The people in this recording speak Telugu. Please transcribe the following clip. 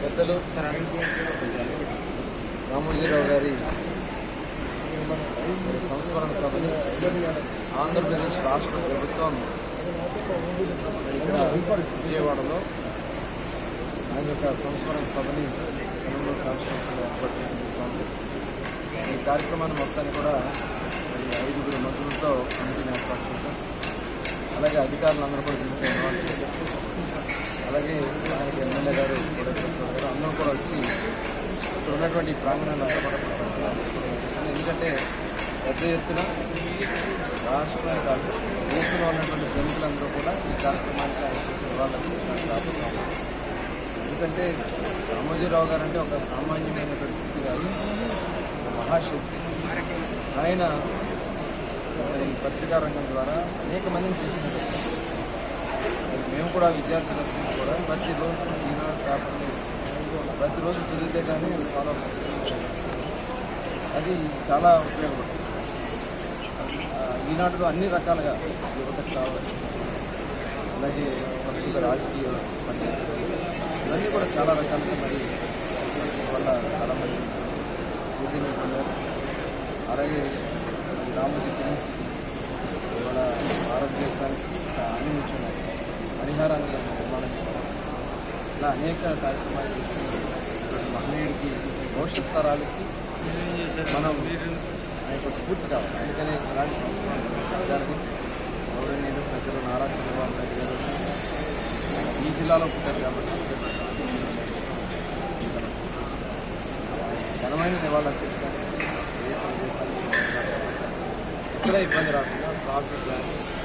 పెద్దలు రామోజీరావు గారి సంస్మరణ సభని ఆంధ్రప్రదేశ్ రాష్ట్ర ప్రభుత్వం విజయవాడలో ఆయన యొక్క సంస్మరణ సభని కనుమూరు కాన్స్టిట్యూన్సీలో ఏర్పాటు ఈ కార్యక్రమాన్ని మొత్తాన్ని కూడా అలాగే అధికారులందరూ కూడా దీంట్లో అలాగే ఆయనకి ఎమ్మెల్యే గారు కూడా గారు అందరూ కూడా వచ్చి ఇక్కడ ఉన్నటువంటి ప్రాంగణాన్ని అంతా పరిశీలన ఎందుకంటే పెద్ద ఎత్తున రాష్ట్రమే కాదు దేశంలో ఉన్నటువంటి ప్రముఖులందరూ కూడా ఈ కార్యక్రమానికి ఆయన నాకు ఎందుకంటే రామోజీరావు గారు అంటే ఒక సామాన్యమైనటువంటి వ్యక్తి కాదు మహాశక్తి. ఆయన మరి పత్రికా రంగం ద్వారా అనేక మందిని చేసినట్టు మేము కూడా విద్యార్థి దశలో కూడా ప్రతిరోజు ఈనాడు పేపర్ని ప్రతిరోజు చదివితే కానీ అది ఫాలో అప్ అది చాలా ఉపయోగపడుతుంది. ఈనాటిలో అన్ని రకాలుగా యువతకు కావాలి అలాగే ప్రస్తుత రాజకీయ పరిస్థితులు ఇవన్నీ కూడా చాలా రకాలుగా మరి వల్ల చాలామంది చైతన్యం పొందారు అలాగే రామోజీ ఫిలిం సిటీ ఇవాళ భారతదేశానికి అన్ని ఆనిముత్యం పరిహారాన్ని నిర్మాణం చేశారు ఇలా అనేక కార్యక్రమాలు చేసి మహనీయుడికి భవిష్యత్ తరాలకి మనం ఆయన స్ఫూర్తి కావాలి అందుకనే ఇలాంటి సంస్కృతి సమాజానికి గౌరవనీయులు ప్రజలు నారా చంద్రబాబు నాయుడు గారు ఈ జిల్లాలో పుట్టారు కాబట్టి ఘనమైన నివాళులు అర్పించడానికి దేశ విదేశాలకు बंद रहा